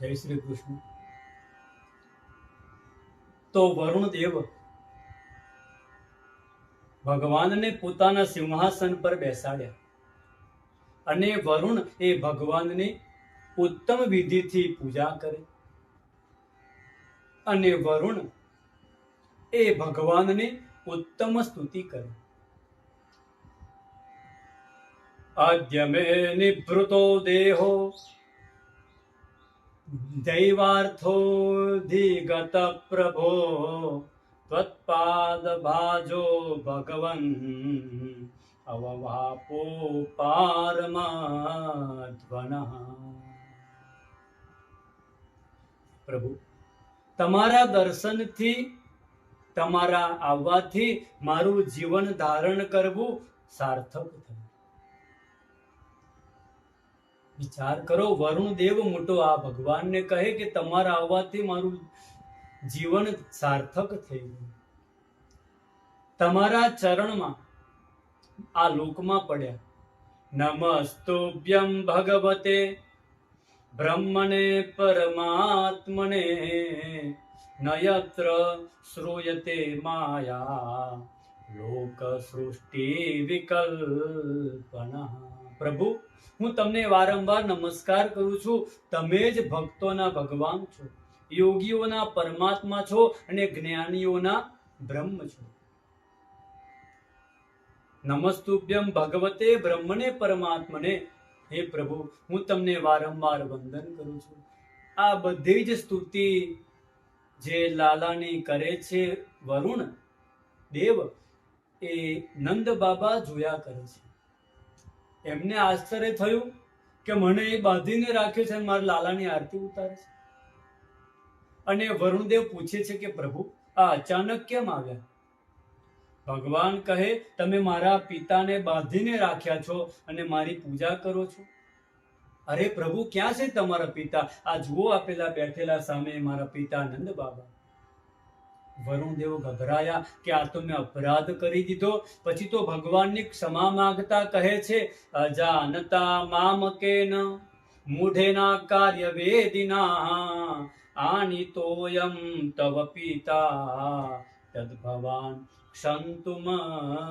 જય શ્રી કૃષ્ણ. તો વરુણ દેવ ભગવાનને પોતાના સિંહાસન પર બેસાડ્યા અને વરુણ એ ભગવાનને ઉત્તમ વિધિથી પૂજા કરે અને વરુણ એ ભગવાનને ઉત્તમ સ્તુતિ કરે. આદ્ય મે નિભૃતો દેહો દૈવાર્થોધિગત प्रभो त्वत्पादभाजो भगवन् अववापो અવવાપો પ્રભુ તમારા દર્શનથી, તમારા આવવાથી મારું જીવન ધારણ કરવું સાર્થક થયું. વિચાર કરો વરુણ દેવ મોટો, આ ભગવાનને કહે કે તમારા આવવાથી મારું જીવન સાર્થક થઈ ગયું. તમારા ચરણમાં આ લોકમાં પડ્યા. નમસ્તુભ્યમ ભગવતે બ્રહ્મને, પરમાત્મને, નયત્ર શ્રૂયતે માયા. લોક સૃષ્ટિ વિકલ્પના. પ્રભુ, હું તમને વારંવાર નમસ્કાર કરું છું. તમે જ ભક્તોના ભગવાન છો. યોગીઓના પરમાત્મા છો અને જ્ઞાનીઓના બ્રહ્મ છો. નમસ્તુભ્યમ ભગવતે બ્રહ્મને પરમાત્મને. હે પ્રભુ, હું તમને વારંવાર વંદન કરું છું. આ બધી જ સ્તુતિ જે લાલાની કરે છે વરુણ દેવ, એ નંદ બાબા જોયા કરે છે. એમને આશ્ચર્ય થયું કે મને એ બાંધીને રાખ્યો છે મારા લાલાની આરતી ઉતારે છે. અને વરુણદેવ પૂછે છે કે, પ્રભુ, આ અચાનક કેમ આવ્યા? ભગવાન કહે, તમે મારા પિતાને બાંધીને રાખ્યા છો અને મારી પૂજા કરો છો. અરે પ્રભુ, ક્યાં છે તમારા પિતા? આ જુઓ, આપેલા બેઠેલા સામે મારા પિતા નંદ બાબા. વરુણદેવ ગભરાયા કે આ તો મેં અપરાધ કરી દીધો. પછી તો ભગવાનની ક્ષમા માંગતા કહે છે, અજાનતા મામકેન મૂઢેના કાર્ય વેદિના આની તોયમ તવ પિતા, તદ્ભવાન ક્ષંતુમર્હતિ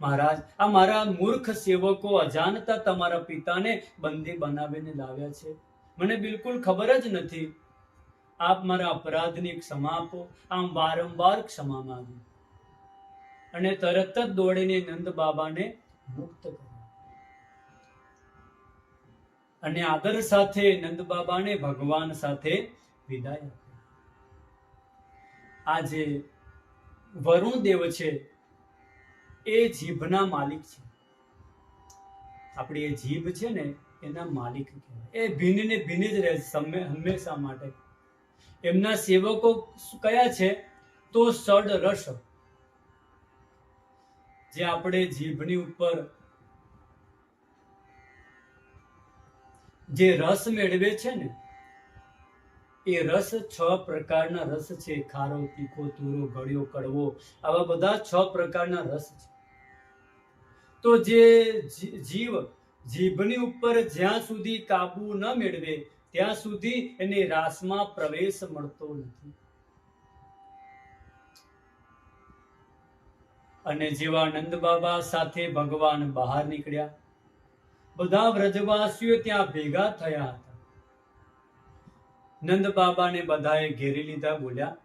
મહારાજ, આ મારા મૂર્ખ સેવકો અજાણતા તમારા પિતાને બંદી બનાવીને લાવ્યા છે. મને બિલકુલ ખબર જ નથી આપ મારા અપરાધની ક્ષમા આપો. આમ વારંવાર ક્ષમા માંગી. અને તરત જ દોડીને નંદ બાબાને મુક્ત કર્યા અને આદર સાથે નંદ બાબાને ભગવાન સાથે વિદાય આપી. આ જે વરુણ દેવ છે, એ જીભના માલિક છે. આપણી એ જીભ છે ને, એના માલિક કહેવાય. એ ભીન ને ભીન જ રહે હંમેશા માટે. એમના સેવકો કયા છે? તો સડ રસ. જે આપણે જીભની ઉપર જે રસ મેળવે છે ને, એ રસ છ પ્રકારના રસ છે. ખારો, તીખો, તુરો, ગળ્યો, કડવો, આવા બધા છ પ્રકારના રસ છે. તો જે જીવ જીભની ઉપર જ્યાં સુધી કાબુ ન મેળવે ત્યાં સુધી એને રાસમાં પ્રવેશ મળતો નથી. અને જેવા નંદ બાબા સાથે ભગવાન બહાર નીકળ્યા. બધા વ્રજવાસીઓ ત્યાં ભેગા થયા હતા. નંદ બાબાને બધાએ ઘેરી લીધા બોલ્યા,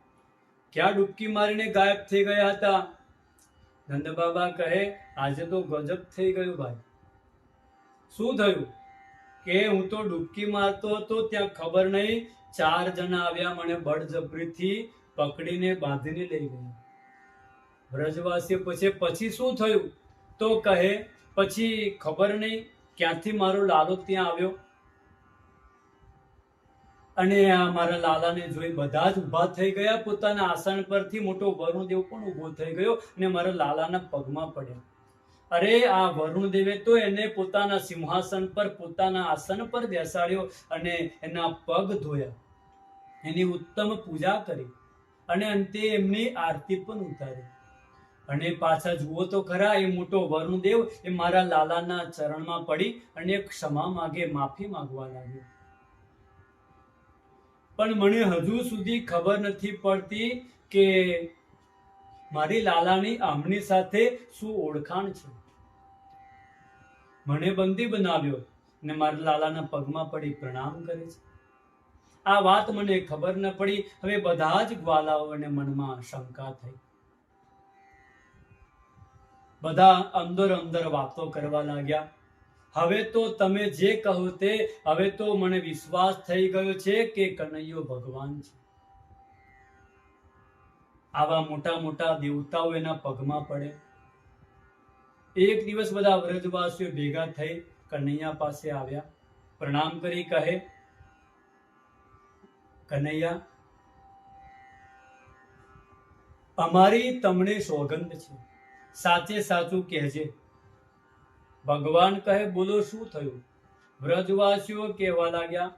ક્યાં ડૂબકી મારીને ગાયબ થઈ ગયા હતા? નંદ બાબા કહે, આજે તો ગજબ થઈ ગયું ભાઈ. શું થયું? કે હું તો ડૂબકી મારતો હતો, ત્યાં ખબર નહીં. ચાર જણા આવ્યા મને બળજબરીથી પકડીને બાંધીને લઈ ગયા. વ્રજવાસીઓ પૂછે, પછી શું થયું? તો કહે, પછી ખબર નહીં, ક્યાંથી મારો લાલો ત્યાં આવ્યો? અને આ મારા લાલાને જોઈ બધા જ ઊભા થઈ ગયા. પોતાના આસન પરથી મોટો વરુણદેવ પણ ઊભો થઈ ગયો અને મારા લાલાના પગમાં પડ્યા. અરે, આ વરુણદેવે તો એને પોતાના સિંહાસન પર, પોતાના આસન પર બેસાડ્યો અને એના પગ ધોયા. એની ઉત્તમ પૂજા કરી અને અંતે એમની આરતી પણ ઉતારી. અને પાછા જુઓ તો ખરા, એ મોટો વરુણદેવ એ મારા લાલાના ચરણમાં પડી અને ક્ષમા માગે, માફી માંગવા લાગ્યો. પણ મને હજુ સુધી ખબર નથી પડતી કે મારી લાલાની આમની સાથે શું ઓળખાણ છે? મને બંદી બનાવ્યો ને મારા લાલાના પગમાં પડી પ્રણામ કરે છે. આ વાત મને ખબર ન પડી, હવે બધા જ ગ્વાલાઓને મનમાં શંકા થઈ. બધા અંદર અંદર વાતો કરવા લાગ્યા. હવે તો તમે જે કહો તે, હવે તો મને વિશ્વાસ થઈ ગયો છે કે કનૈયો ભગવાન છે. આવા મોટા મોટા દેવતાઓ એના પગમાં પડે. એક દિવસ બધા વ્રજવાસીઓ ભેગા થઈ કનૈયા પાસે આવ્યા. પ્રણામ કરી કહે, કનૈયા, અમારી તમને સોગંદ છે. સાચે સાચું કહેજે. ભગવાન કહે, બોલો, શું થયું? વ્રજવાસીઓ કહેવા લાગ્યા,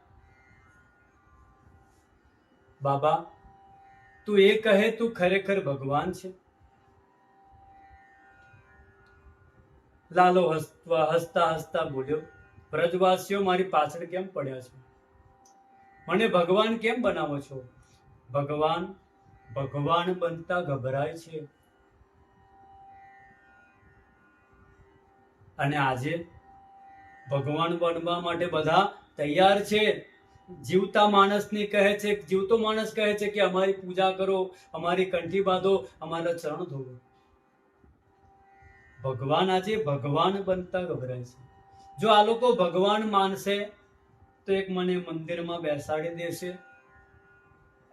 બાબા તું એ કહે તું ખરેખર ભગવાન છે? લાલો હસતા હસતા બોલ્યો, વ્રજવાસીઓ મારી પાછળ કેમ પડ્યા છો? મને ભગવાન કેમ બનાવો છો? ભગવાન ભગવાન બનતા ગભરાય છે. અને આજે ભગવાન બનવા માટે બધા તૈયાર છે. જીવતા માણસને કહે છે, જીવતો માણસ કહે છે કે અમારી પૂજા કરો, અમારી કંઠી બાંધો, અમારા ચરણ ધોવો. ભગવાન આજે ભગવાન બનતા ગભરાય છે. જો આ લોકો ભગવાન માનશે, તો એક મને મંદિરમાં બેસાડી દેશે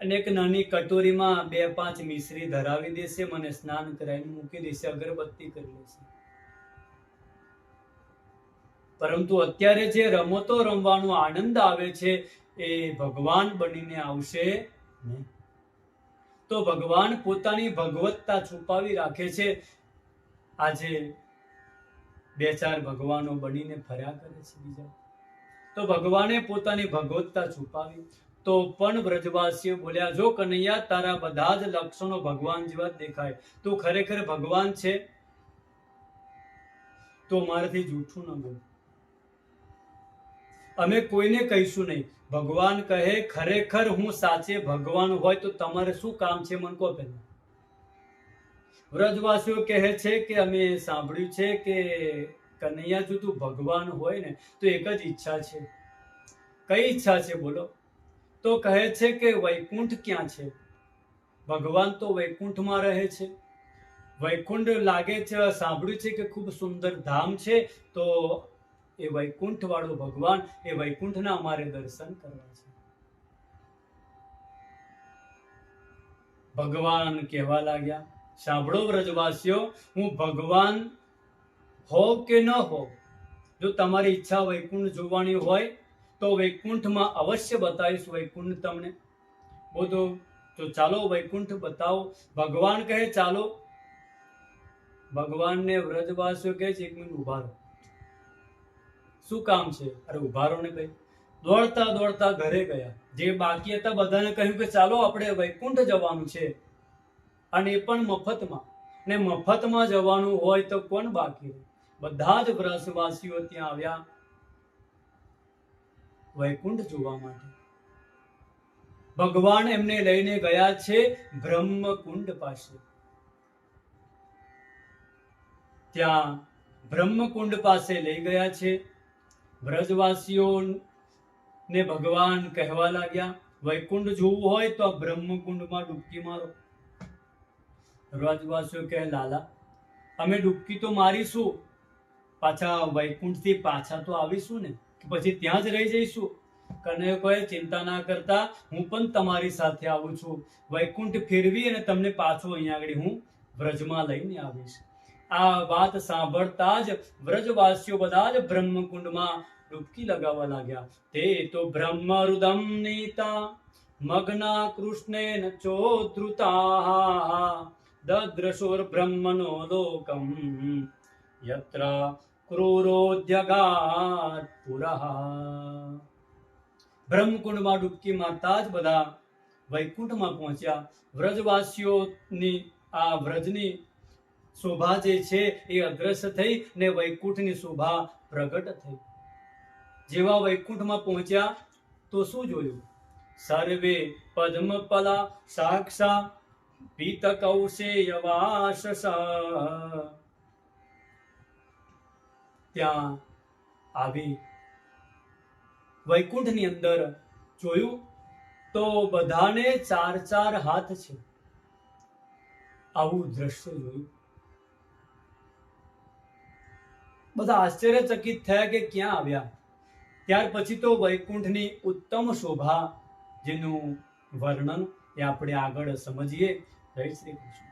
અને એક નાની કટોરીમાં બે પાંચ મિશ્રી ધરાવી દેશે, મને સ્નાન કરાવીને મૂકી દેશે, અગરબત્તી કરી લેશે. પરંતુ અત્યારે જે રમતો રમવાનો આનંદ આવે છે એ ભગવાન બનીને આવશે નહીં. તો ભગવાન પોતાની ભગવત્તા છુપાવી રાખે છે. આજે બે ચાર ભગવાનો બનીને ફર્યા કરે છે બીજા. તો ભગવાને પોતાની ભગવત્તા છુપાવી. તો પણ બ્રજવાસીઓ બોલ્યા, જો કનૈયા, તારા બધા જ લક્ષણો ભગવાન જેવા દેખાય. તું ખરેખર ભગવાન છે? તો મારાથી જૂઠું ન બોલ. અમે કોઈને કહીશું નહીં. ભગવાન કહે, ખરેખર હું સાચે ભગવાન હોય તો તમારે શું કામ છે મને કહો પહેલા વ્રજવાસીઓ કહે છે કે, અમે સાંભળ્યું છે કે કનૈયા જો તું ભગવાન હોય ને, તો એક જ ઈચ્છા છે. કઈ ઈચ્છા છે બોલો? તો કહે છે કે, વૈકુંઠ ક્યાં છે? ભગવાન તો વૈકુંઠમાં રહે છે. વૈકુંઠ લાગે છે, સાંભળ્યું છે કે ખૂબ સુંદર ધામ છે, તો એ વૈકુંઠ વાળો ભગવાન એ વૈકુંઠના અમારે દર્શન કરવા છે. ભગવાન કહેવા લાગ્યા, સાંભળો વ્રજવાસીઓ, હું ભગવાન હો કે ન હો? જો તમારી ઈચ્છા વૈકુંઠ જોવાની હોય, તો વૈકુંઠમાં અવશ્ય બતાવીશ વૈકુંઠ તમને. બોધો, તો ચાલો વૈકુંઠ બતાવો. ભગવાન કહે, ચાલો. ભગવાનને વ્રજવાસીઓ કહે છે, એક મિનિટ ઊભા રહો. શું કામ છે? અરે ઊભા રહો ને ભાઈ. દોડતા દોડતા ઘરે ગયા. જે બાકી હતા બધાને કહ્યું કે ચાલો આપણે વૈકુંઠ જવાનું છે. અને એ પણ મફતમાં. ને મફતમાં જવાનું હોય તો કોણ બાકી બધા જ વ્રજવાસીઓ ત્યાં આવ્યા વૈકુંઠ જોવા માટે. ભગવાન એમને લઈને ગયા છે બ્રહ્મકુંડ પાસે. ત્યાં બ્રહ્મકુંડ પાસે લઈ ગયા છે. વ્રજવાસીઓ ને ભગવાન કહેવા લાગ્યા, વૈકુંઠ જોવું હોય તો બ્રહ્મકુંડમાં ડૂબકી મારો. વ્રજવાસીઓ કહે, લાલા, અમે ડૂબકી તો મારીશું, પાછા વૈકુંઠથી પાછા તો આવીશું ને પછી ત્યાં જ રહી જઈશું. કનૈયો કહે, ચિંતા ના કરતા, હું પણ તમારી સાથે આવું છું. વૈકુંઠ ફેરવી અને તમને પાછો અહીંયા આગળ હું વ્રજમાં લઈને આવીશ. આ વાત સાંભળતા જ વ્રજવાસીઓ બધા જ બ્રહ્મકુંડમાં ડૂબકી લગાવવા લાગ્યા. તે તો બ્રહ્મ રુદમ નીતા, મગ્ના કૃષ્ણેન ચોધૃતા દદ્રશોર બ્રહ્મનો લોકમ, યત્ર ક્રૂરોદ્યગાત પુરઃ. બ્રહ્મકુંડમાં ડૂબકી મારતા જ બધા વૈકુંઠમાં પહોંચ્યા. વ્રજવાસીઓની આ વ્રજની શોભા જે છે એ અદ્રશ્ય થઈ ને વૈકુંઠની શોભા પ્રગટ થઈ. જેવા વૈકુંઠમાં પહોંચ્યા તો શું જોયું? સર્વે પદ્મપલા સાક્ષા પીત કૌશેયવાસસા ત્યાં આવી વૈકુંઠની અંદર જોયું તો બધાને ચાર ચાર હાથ છે. આવું દ્રશ્ય જોયું. બધા આશ્ચર્યચકિત થયા કે ક્યાં આવ્યા? ત્યાર પછી તો વૈકુંઠની ઉત્તમ શોભા જેનું વર્ણન એ આપણે આગળ સમજીએ. જય શ્રી કૃષ્ણ.